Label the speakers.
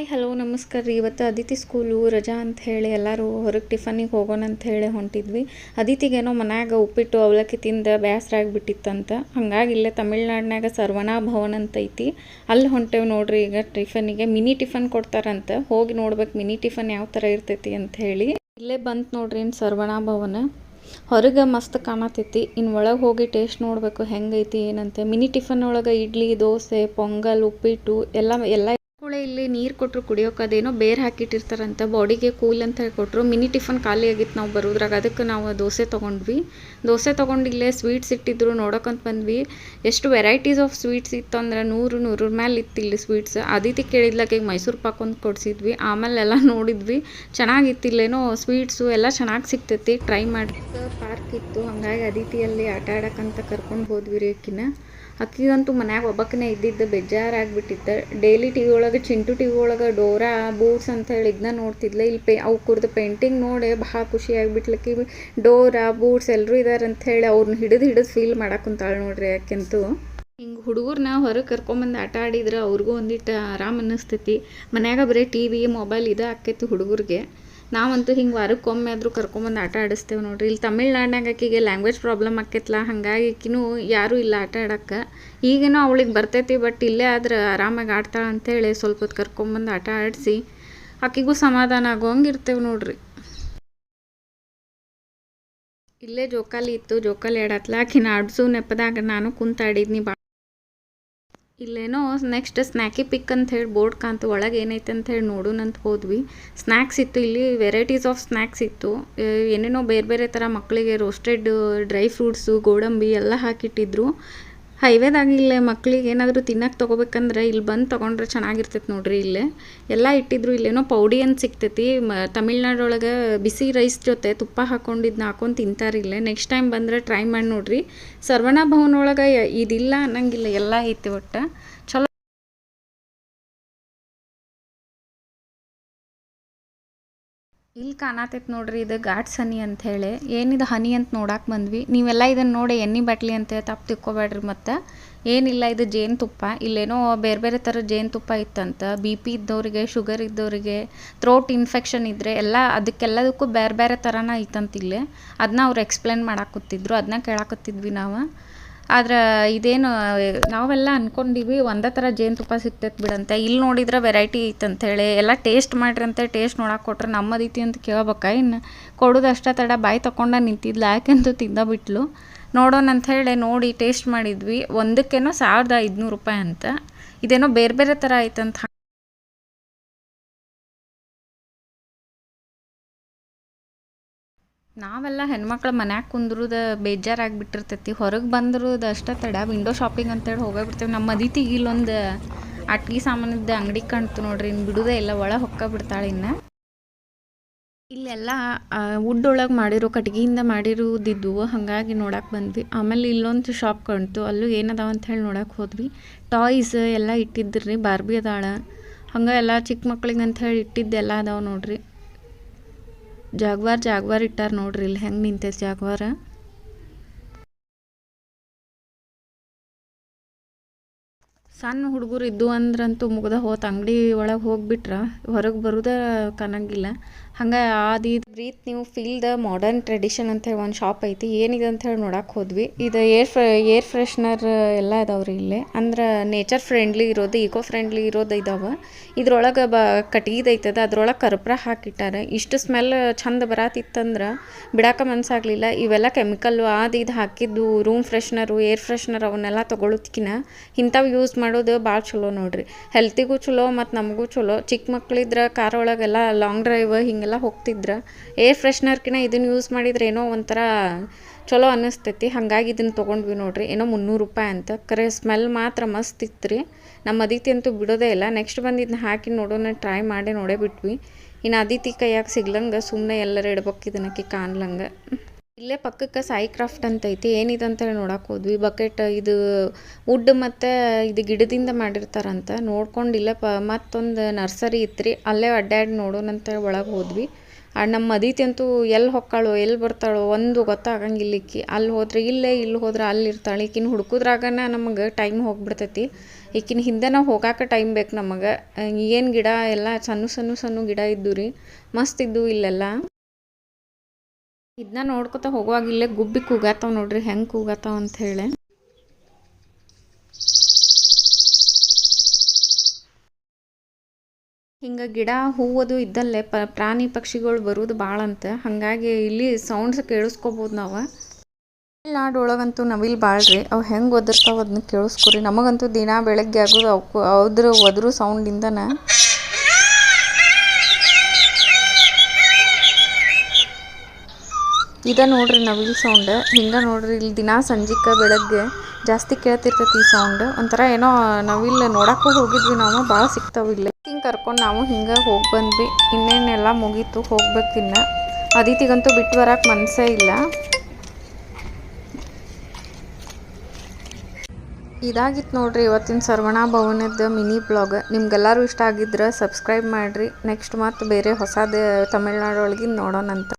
Speaker 1: Hi, hello, ನಮಸ್ಕಾರ ರೀ. ಇವತ್ತು ಅದಿತಿ ಸ್ಕೂಲು ರಜಾ ಅಂತ ಹೇಳಿ ಎಲ್ಲರೂ ಹೊರಗೆ ಟಿಫನಿಗೆ ಹೋಗೋಣ ಅಂತ ಹೇಳಿ ಹೊಂಟಿದ್ವಿ. ಅದಿತಿಗೇನೋ ಮನ್ಯಾಗ ಉಪ್ಪಿಟ್ಟು, ಅವಲಕ್ಕಿ ತಿಂದ ಬೇಸರ ಆಗಿಬಿಟ್ಟಿತ್ತಂತ. ಹಂಗಾಗಿ ಇಲ್ಲೇ ತಮಿಳ್ನಾಡಿನಾಗ ಸರ್ವಣಾ ಭವನ್ ಅಂತ ಐತಿ. ಅಲ್ಲಿ ಹೊಂಟೇವು ನೋಡ್ರಿ ಈಗ ಟಿಫನಿಗೆ ಮಿನಿ ಟಿಫನ್ ಕೊಡ್ತಾರಂತ. ಹೋಗಿ ನೋಡ್ಬೇಕು ಮಿನಿ ಟಿಫನ್ ಯಾವ ಥರ ಇರ್ತೈತಿ ಅಂತ ಹೇಳಿ. ಇಲ್ಲೇ ಬಂತು ನೋಡ್ರಿ ಇನ್ನು ಸರ್ವಣಾ ಭವನ. ಹೊರಗೆ ಮಸ್ತ್ ಕಾಣತೈತಿ. ಇನ್ನು ಒಳಗೆ ಹೋಗಿ ಟೇಸ್ಟ್ ನೋಡಬೇಕು ಹೆಂಗೈತಿ, ಏನಂತೆ. ಮಿನಿ ಟಿಫನ್ ಒಳಗೆ ಇಡ್ಲಿ, ದೋಸೆ, ಪೊಂಗಲ್, ಉಪ್ಪಿಟ್ಟು, ಎಲ್ಲ ಎಲ್ಲ ಕೂಡ ಇಲ್ಲಿ ನೀರು ಕೊಟ್ಟರು ಕುಡಿಯೋಕೆ ಅದೇನೋ ಬೇರೆ ಹಾಕಿಟ್ಟಿರ್ತಾರಂತ, ಬಾಡಿಗೆ ಕೂಲ್ ಅಂತ ಹೇಳಿ ಕೊಟ್ಟರು ಮಿನಿ ಟಿಫನ್ ಖಾಲಿ ಆಗಿತ್ತು ನಾವು ಬರೋದ್ರಾಗ, ಅದಕ್ಕೆ ನಾವು ದೋಸೆ ತೊಗೊಂಡ್ವಿ. ದೋಸೆ ತೊಗೊಂಡು ಇಲ್ಲೇ ಸ್ವೀಟ್ಸ್ ಇಟ್ಟಿದ್ರು, ನೋಡೋಕಂತ ಬಂದ್ವಿ. ಎಷ್ಟು ವೆರೈಟೀಸ್ ಆಫ್ ಸ್ವೀಟ್ಸ್ ಇತ್ತು ಅಂದ್ರೆ ನೂರು, ನೂರ ಮೇಲೆ ಇತ್ತು ಇಲ್ಲಿ ಸ್ವೀಟ್ಸ್. ಅದಿತಿ ಕೇಳಿದ್ಲಕ್ಕೆ ಮೈಸೂರು ಪಾಕ್ ಒಂದು ಕೊಡಿಸಿದ್ವಿ ಆಮೇಲೆ ಎಲ್ಲ ನೋಡಿದ್ವಿ. ಚೆನ್ನಾಗಿತ್ತು ಇಲ್ಲೇನೋ ಸ್ವೀಟ್ಸು, ಎಲ್ಲ ಚೆನ್ನಾಗಿ ಸಿಗ್ತೈತಿ, ಟ್ರೈ ಮಾಡಿ. ಪಾರ್ಕ್ ಇತ್ತು, ಹಾಗಾಗಿ ಅದಿತಿಯಲ್ಲಿ ಆಟ ಆಡೋಕ್ಕಂತ ಕರ್ಕೊಂಡು ಹೋದ್ವಿ ರೀ ಅಕ್ಕಿಗಂತೂ ಮನ್ಯಾಗ ಒಬ್ಬಕ್ಕನೇ ಇದ್ದಿದ್ದು ಬೇಜಾರಾಗ್ಬಿಟ್ಟಿತ್ತು. ಡೈಲಿ ಟಿ ವಿ ಒಳಗೆ ಚಿಂಟು ಟಿ ವಿ ಒಳಗೆ ಡೋರಾ ಬೂಟ್ಸ್ ಅಂತ ಹೇಳಿ ಇದನ್ನ ನೋಡ್ತಿದ್ಲೆ. ಇಲ್ಲಿ ಪೇ ಅವು ಕುರ್ದು ಪೇಂಟಿಂಗ್ ನೋಡಿ ಭಾಳ ಖುಷಿ ಆಗಿಬಿಟ್ಲಕ್ಕಿ ಡೋರಾ ಬೂಟ್ಸ್ ಎಲ್ಲರೂ ಅಂತ ಹೇಳಿ ಅವ್ರನ್ನ ಹಿಡಿದು ಹಿಡಿದು ಫೀಲ್ ಮಾಡಾಕುಂತಾಳೆ ನೋಡ್ರಿ ಯಾಕೆಂತೂ. ಹಿಂಗೆ ಹುಡುಗರನ್ನ ಹೊರಗೆ ಕರ್ಕೊಂಬಂದು ಆಟ ಆಡಿದ್ರೆ ಅವ್ರಿಗೂ ಒಂದಿಟ್ಟು ಆರಾಮ್ ಅನ್ನಿಸ್ತೈತಿ. ಮನ್ಯಾಗ ಬರೀ ಟಿ ವಿ ಮೊಬೈಲ್ ಇದ ಆಕೈತಿ ಹುಡುಗರಿಗೆ. ನಾವಂತೂ ಹಿಂಗೆ ವಾರಕ್ಕೊಮ್ಮೆ ಆದರೂ ಕರ್ಕೊಂಬಂದು ಆಟ ಆಡಿಸ್ತೇವೆ ನೋಡಿರಿ. ಇಲ್ಲಿ ತಮಿಳ್ನಾಡಿನಾಗ ಆಕಿಗೆ ಲ್ಯಾಂಗ್ವೇಜ್ ಪ್ರಾಬ್ಲಮ್ ಆಕೈತ್ಲ? ಹಾಗಾಗಿ ಆಕಿನೂ ಯಾರೂ ಇಲ್ಲ ಆಟ ಆಡಕ್ಕೆ. ಈಗೇನೋ ಅವಳಿಗೆ ಬರ್ತೈತಿ ಬಟ್ ಇಲ್ಲೇ ಆದ್ರೆ ಆರಾಮಾಗಿ ಆಡ್ತಾಳೆ ಅಂಥೇಳಿ ಸ್ವಲ್ಪ ಹೊತ್ತು ಕರ್ಕೊಂಬಂದು ಆಟ ಆಡಿಸಿ ಆಕಿಗೂ ಸಮಾಧಾನ ಆಗೋಂಗೆ ಇರ್ತೇವೆ ನೋಡಿರಿ. ಇಲ್ಲೇ ಜೋಕಾಲಿ ಇತ್ತು, ಜೋಕಾಲಿ ಆಡತ್ಲ? ಆಕಿನ ಆಡ್ಸು ನೆಪದಾಗ ನಾನು ಕುಂತಾಡಿದ್ನಿ. ಬಾ ಇಲ್ಲೇನೋ ನೆಕ್ಸ್ಟ್ ಸ್ನ್ಯಾಕಿ ಪಿಕ್ ಅಂತ ಹೇಳಿ ಬೋರ್ಡ್ ಕಾಣ್ತು ಒಳಗೆ ಏನೈತೆ ಅಂತ ಹೇಳಿ ನೋಡೋಣ ಅಂತ ಹೋದ್ವಿ. ಸ್ನ್ಯಾಕ್ಸ್ ಇತ್ತು, ಇಲ್ಲಿ ವೆರೈಟೀಸ್ ಆಫ್ ಸ್ನ್ಯಾಕ್ಸ್ ಇತ್ತು. ಏನೇನೋ ಬೇರೆ ಬೇರೆ ಥರ ಮಕ್ಕಳಿಗೆ ರೋಸ್ಟೆಡ್ ಡ್ರೈ ಫ್ರೂಟ್ಸು ಗೋಡಂಬಿ ಎಲ್ಲ ಹಾಕಿಟ್ಟಿದ್ರು. ಹೈವೇದಾಗ ಮಕ್ಕಳಿಗೆ ಮಕ್ಳಿಗೆ ಏನಾದರೂ ತಿನ್ನಕ್ಕೆ ತೊಗೋಬೇಕಂದ್ರೆ ಇಲ್ಲಿ ಬಂದು ತೊಗೊಂಡ್ರೆ ಚೆನ್ನಾಗಿರ್ತೈತೆ ನೋಡ್ರಿ ಇಲ್ಲೇ. ಎಲ್ಲ ಇಟ್ಟಿದ್ರು ಇಲ್ಲೇನೋ ಪೌಡಿ ಅಂತ ಸಿಗ್ತೈತಿ. ಮ, ತಮಿಳ್ನಾಡೊಳಗೆ ಬಿಸಿ ರೈಸ್ ಜೊತೆ ತುಪ್ಪ ಹಾಕೊಂಡಿದ್ನ ಹಾಕೊಂಡು ತಿಂತಾರೆ ಇಲ್ಲೇ. ನೆಕ್ಸ್ಟ್ ಟೈಮ್ ಬಂದರೆ ಟ್ರೈ ಮಾಡಿ ನೋಡ್ರಿ. ಸರ್ವಣ ಭವನ ಒಳಗೆ ಇದಿಲ್ಲ ಅನ್ನಂಗಿಲ್ಲ, ಎಲ್ಲ ಐತಿ ಒಟ್ಟು. ಚಲೋ ಇಲ್ಲಿ ಕಾಣತೈತೆ ನೋಡ್ರಿ ಇದು ಘಾಟ್ಸ್ ಹನಿ ಅಂತ ಹೇಳಿ. ಏನಿದು ಹನಿ ಅಂತ ನೋಡಕ್ಕೆ ಬಂದ್ವಿ. ನೀವೆಲ್ಲ ಇದನ್ನು ನೋಡಿ ಎಣ್ಣೆ ಬಾಟ್ಲಿ ಅಂತ ತಪ್ಪು ತಿಕ್ಕೋಬೇಡ್ರಿ ಮತ್ತು. ಏನಿಲ್ಲ ಇದು ಜೇನುತುಪ್ಪ ಇಲ್ಲೇನೋ ಬೇರೆ ಬೇರೆ ಥರ ಜೇನುತುಪ್ಪ ಇತ್ತಂತ. ಬಿ ಪಿ ಇದ್ದವರಿಗೆ, ಶುಗರ್ ಇದ್ದವರಿಗೆ, ಥ್ರೋಟ್ ಇನ್ಫೆಕ್ಷನ್ ಇದ್ದರೆ ಎಲ್ಲ ಅದಕ್ಕೆಲ್ಲದಕ್ಕೂ ಬೇರೆ ಬೇರೆ ಥರನ ಇತ್ತಂತ ಇಲ್ಲಿ. ಅದನ್ನ ಅವ್ರು ಎಕ್ಸ್ಪ್ಲೇನ್ ಮಾಡಾಕತ್ತಿದ್ರು ಅದನ್ನ ಕೇಳಾಕತ್ತಿದ್ವಿ ನಾವು. ಆದ್ರೆ ಇದೇನು, ನಾವೆಲ್ಲ ಅನ್ಕೊಂಡಿವಿ, ಒಂದೇ ಥರ ಜೇನುತುಪ್ಪ ಸಿಗ್ತೈತೆ ಬಿಡಂತೆ. ಇಲ್ಲಿ ನೋಡಿದ್ರೆ ವೆರೈಟಿ ಐತಂತೇಳಿ. ಎಲ್ಲ ಟೇಸ್ಟ್ ಮಾಡ್ರಿ ಅಂತ ಟೇಸ್ಟ್ ನೋಡಕ್ಕೆ ಕೊಟ್ರೆ ನಮ್ಮದೈತಿ ಅಂತ ಕೇಳ್ಬೇಕಾ. ಇನ್ನು ಕೊಡೋದಷ್ಟೇ ತಡ ಬಾಯಿ ತಗೊಂಡ ನಿಂತಿದ್ಲು, ಯಾಕೆಂದು ತಿಂದ ಬಿಟ್ಲು. ನೋಡೋಣ ಅಂತ ಹೇಳಿ ನೋಡಿ ಟೇಸ್ಟ್ ಮಾಡಿದ್ವಿ. ಒಂದಕ್ಕೇನೋ ಸಾವಿರದ ಐದುನೂರು ರೂಪಾಯಿ ಅಂತ. ಇದೇನೋ ಬೇರೆ ಬೇರೆ ಥರ ಐತಂತ ನಾವೆಲ್ಲ ಹೆಣ್ಮಕ್ಳು ಮನ್ಯಾಗ ಕುಂದ್ರದ ಬೇಜಾರಾಗಿಬಿಟ್ಟಿರ್ತೈತಿ. ಹೊರಗೆ ಬಂದ್ರದ್ದು ಅಷ್ಟೇ ತಡ. ವಿಂಡೋ ಶಾಪಿಂಗ್ ಅಂತೇಳಿ ಹೋಗೇ ನಮ್ಮ ಅದಿತಿಗೆ ಇಲ್ಲೊಂದು ಅಟ್ಗಿ ಸಾಮಾನದ ಅಂಗಡಿ ಕಾಣ್ತು ನೋಡ್ರಿ. ಇನ್ನು ಬಿಡುದೇ ಇಲ್ಲ. ಒಳಗೆ ಹೊಕ್ಕ ಬಿಡ್ತಾಳೆ ಇನ್ನು. ಇಲ್ಲೆಲ್ಲ ವುಡ್ ಒಳಗೆ ಮಾಡಿರೋ ಕಟ್ಗೆಯಿಂದ ಮಾಡಿರೋದಿದ್ದವು ಹಾಗಾಗಿ ನೋಡಕ್ಕೆ ಬಂದ್ವಿ. ಆಮೇಲೆ ಇಲ್ಲೊಂದು ಶಾಪ್ ಕಾಣ್ತು ಅಲ್ಲೂ ಏನದಾವ ಅಂತ ಹೇಳಿ ನೋಡಕ್ಕೆ ಹೋದ್ವಿ. ಟಾಯ್ಸ್ ಎಲ್ಲ ಇಟ್ಟಿದ್ರಿ. ಬಾರ್ಬಿ ಅದಾಳ. ಹಂಗೆ ಎಲ್ಲ ಚಿಕ್ಕ ಮಕ್ಳಿಗೆ ಅಂತ ಹೇಳಿ ಇಟ್ಟಿದ್ದೆಲ್ಲ ಅದಾವೆ ನೋಡ್ರಿ. ಜಾಗ್ವಾರ್ ಜಾಗ್ವಾರ್ ಇಟ್ಟಾರ ನೋಡ್ರಿ ಇಲ್ಲಿ ಹೆಂಗೆ ನಿಂತೈತೆ ಜಾಗ್ವಾರ? ಸಣ್ಣ ಹುಡುಗರು ಇದ್ದು ಅಂದ್ರಂತೂ ಮುಗ್ದ ಹೋತ. ಅಂಗಡಿ ಒಳಗೆ ಹೋಗ್ಬಿಟ್ರ. ಹೊರಗೆ ಬರೋದ ಕಾಣಂಗಿಲ್ಲ ಹಂಗೆ ಅದು ಇದು ಬ್ರೀತ್ ನೀವು ಫೀಲ್ ದ ಮಾಡರ್ನ್ ಟ್ರೆಡಿಷನ್ ಅಂತ ಹೇಳಿ ಒಂದು ಶಾಪ್ ಐತಿ. ಏನಿದೆ ಅಂತ ಹೇಳಿ ನೋಡಕ್ಕೆ ಹೋದ್ವಿ. ಇದು ಏರ್ ಫ್ರ ಏರ್ ಫ್ರೆಶ್ನರ್ ಎಲ್ಲ ಇದಾವ್ರಿ ಇಲ್ಲಿ. ಅಂದ್ರೆ ನೇಚರ್ ಫ್ರೆಂಡ್ಲಿ ಇರೋದು ಈಕೋ ಫ್ರೆಂಡ್ಲಿ ಇರೋದು ಇದಾವೆ. ಇದ್ರೊಳಗೆ ಬ ಕಟ್ಗಿದೈತದ ಅದ್ರೊಳಗೆ ಕರ್ಪೂರ ಹಾಕಿಟ್ಟಾರೆ. ಇಷ್ಟು ಸ್ಮೆಲ್ ಚಂದ ಬರತ್ತಿತ್ತಂದ್ರೆ ಬಿಡಾಕ ಮನ್ಸಾಗಲಿಲ್ಲ. ಇವೆಲ್ಲ ಕೆಮಿಕಲ್ಲು ಅದು ಇದು ಹಾಕಿದ್ದು ರೂಮ್ ಫ್ರೆಶ್ನರು ಏರ್ ಫ್ರೆಶ್ನರ್ ಅವನ್ನೆಲ್ಲ ತೊಗೊಳೋದ್ಕಿನ ಇಂಥವು ಯೂಸ್ ಮಾಡೋದು ಭಾಳ ಚಲೋ ನೋಡ್ರಿ. ಹೆಲ್ತಿಗೂ ಚಲೋ ಮತ್ತು ನಮಗೂ ಚಲೋ. ಚಿಕ್ಕ ಮಕ್ಕಳಿದ್ರೆ ಕಾರ್ ಒಳಗೆಲ್ಲ ಲಾಂಗ್ ಡ್ರೈವ್ ಹಿಂಗೆಲ್ಲ ಹೋಗ್ತಿದ್ರೆ. ಏರ್ ಫ್ರೆಶ್ನರ್ಕಿನ ಇದನ್ನು ಯೂಸ್ ಮಾಡಿದ್ರೆ ಏನೋ ಒಂಥರ ಚಲೋ ಅನ್ನಿಸ್ತೈತಿ. ಹಾಗಾಗಿ ಇದನ್ನು ತೊಗೊಂಡ್ವಿ ನೋಡ್ರಿ. ಏನೋ ಮುನ್ನೂರು ರೂಪಾಯಿ ಅಂತ. ಕರೆ ಸ್ಮೆಲ್ ಮಾತ್ರ ಮಸ್ತ್ ಇತ್ತು ರೀ ನಮ್ಮ ಅದಿತಿ ಅಂತೂ ಬಿಡೋದೇ ಇಲ್ಲ. ನೆಕ್ಸ್ಟ್ ಬಂದು ಇದನ್ನ ಹಾಕಿ ನೋಡೋಣ ಟ್ರೈ ಮಾಡಿ ನೋಡೇ ಬಿಟ್ವಿ. ಇನ್ನು ಅದಿತಿ ಕೈಯಾಗ ಸಿಗ್ಲಂಗೆ ಸುಮ್ಮನೆ ಎಲ್ಲರೂ ಇಡ್ಬೇಕು ಇದನ್ನಕ್ಕೆ ಕಾಣ್ಲಂಗೆ. ಇಲ್ಲೇ ಪಕ್ಕಕ್ಕೆ ಸಾಯಿ ಕ್ರಾಫ್ಟ್ ಅಂತ ಐತಿ, ಏನಿದೆ ಅಂತೇಳಿ ನೋಡಕ್ಕೆ ಹೋದ್ವಿ. ಬಕೆಟ್ ಇದು ವುಡ್ ಮತ್ತು ಇದು ಗಿಡದಿಂದ ಮಾಡಿರ್ತಾರಂತ ನೋಡ್ಕೊಂಡು ಇಲ್ಲೇ ಪ, ಮತ್ತೊಂದು ನರ್ಸರಿ ಇತ್ತು ರೀ ಅಲ್ಲೇ ಅಡ್ಡಾಡಿ ನೋಡೋಣ ಅಂತೇಳಿ ಒಳಗೆ ಹೋದ್ವಿ. ನಮ್ಮ ಅದಿತಿ ಅಂತೂ ಎಲ್ಲಿ ಹೊಕ್ಕಾಳೋ ಎಲ್ಲಿ ಬರ್ತಾಳೋ, ಒಂದು ಗೊತ್ತಾಗಂಗಿಲ್ಲ ಈಕಿ ಅಲ್ಲಿ ಹೋದ್ರೆ ಇಲ್ಲೇ ಇಲ್ಲಿ ಹೋದ್ರೆ ಅಲ್ಲಿ ಇರ್ತಾಳೆ. ಈಕಿನ ಹುಡುಕಿದ್ರಾಗನ ನಮಗೆ ಟೈಮ್ ಹೋಗ್ಬಿಡ್ತೈತಿ. ಈಕಿನ ಹಿಂದೆ ನಾವು ಹೋಗಾಕ ಟೈಮ್ ಬೇಕು ನಮಗೆ. ಏನು ಗಿಡ ಎಲ್ಲ ಸಣ್ಣ ಸಣ್ಣ ಸಣ್ಣ ಗಿಡ ಇದ್ದು ರೀ ಮಸ್ತ್ ಇದ್ದು ಇಲ್ಲೆಲ್ಲ. ಇದನ್ನ ನೋಡ್ಕೊತ ಹೋಗುವಾಗ ಇಲ್ಲೇ ಗುಬ್ಬಿ ಕೂಗಾತಾವ ನೋಡ್ರಿ, ಹೆಂಗೆ ಕೂಗಾತಾವ ಅಂತ ಹೇಳಿ. ಹಿಂಗೆ ಗಿಡ ಹೂವದು ಇದ್ದಲ್ಲೇ ಪ್ರಾಣಿ ಪಕ್ಷಿಗಳು ಬರೋದು ಭಾಳ ಅಂತ ಹಾಗಾಗಿ ಇಲ್ಲಿ ಸೌಂಡ್ಸ್ ಕೇಳಿಸ್ಕೊಬೋದು ನಾವು. ನಾಡೊಳಗಂತೂ ನವಿಲ್ ಬಾಳ್ರಿ, ಅವ್ ಅವು ಹೆಂಗೆ ಒದರ್ತಾವ ಅದನ್ನ ಕೇಳಿಸ್ಕೊರಿ. ನಮಗಂತೂ ದಿನ ಬೆಳಗ್ಗೆ ಆಗೋದು ಅವಕ್ಕೂ ಅದ್ರ ಸೌಂಡ್ ಸೌಂಡಿಂದನ ಇದ ನೋಡ್ರಿ ನವಿಲ್ ಸೌಂಡ್ ಹಿಂಗ ನೋಡ್ರಿ ಇಲ್ಲಿ ದಿನ ಸಂಜಿಕ ಬೆಳಗ್ಗೆ ಜಾಸ್ತಿ ಕೇಳ್ತಿರ್ತೈತಿ ಈ ಸೌಂಡ್ ಒಂಥರ ಏನೋ ನವಿಲ್ ನೋಡಕ್ಕೂ ಹೋಗಿದ್ವಿ ನಾವು ಭಾಳ ಸಿಗ್ತಾವ ಇಲ್ಲಿ. ಹಿಂಗೆ ಕರ್ಕೊಂಡು ನಾವು ಹಿಂಗ ಹೋಗಿ ಬಂದ್ವಿ. ಇನ್ನೇನೆಲ್ಲ ಮುಗೀತು ಹೋಗ್ಬೇಕಿನ್ನ ಅದಿತಿಗಂತೂ ಬಿಟ್ಟು ಬರಕ್ಕೆ ಮನಸ್ಸೇ ಇಲ್ಲ. ಇದಾಗಿತ್ತು ನೋಡ್ರಿ ಇವತ್ತಿನ ಸರ್ವಣ ಭವನದ ಮಿನಿ ಬ್ಲಾಗ್. ನಿಮ್ಗೆಲ್ಲರೂ ಇಷ್ಟ ಆಗಿದ್ರೆ ಸಬ್ಸ್ಕ್ರೈಬ್ ಮಾಡಿರಿ. ನೆಕ್ಸ್ಟ್ ಮತ್ತು ಬೇರೆ ಹೊಸದು ತಮಿಳ್ನಾಡು ಒಳಗಿಂದ ನೋಡೋಣಂತ.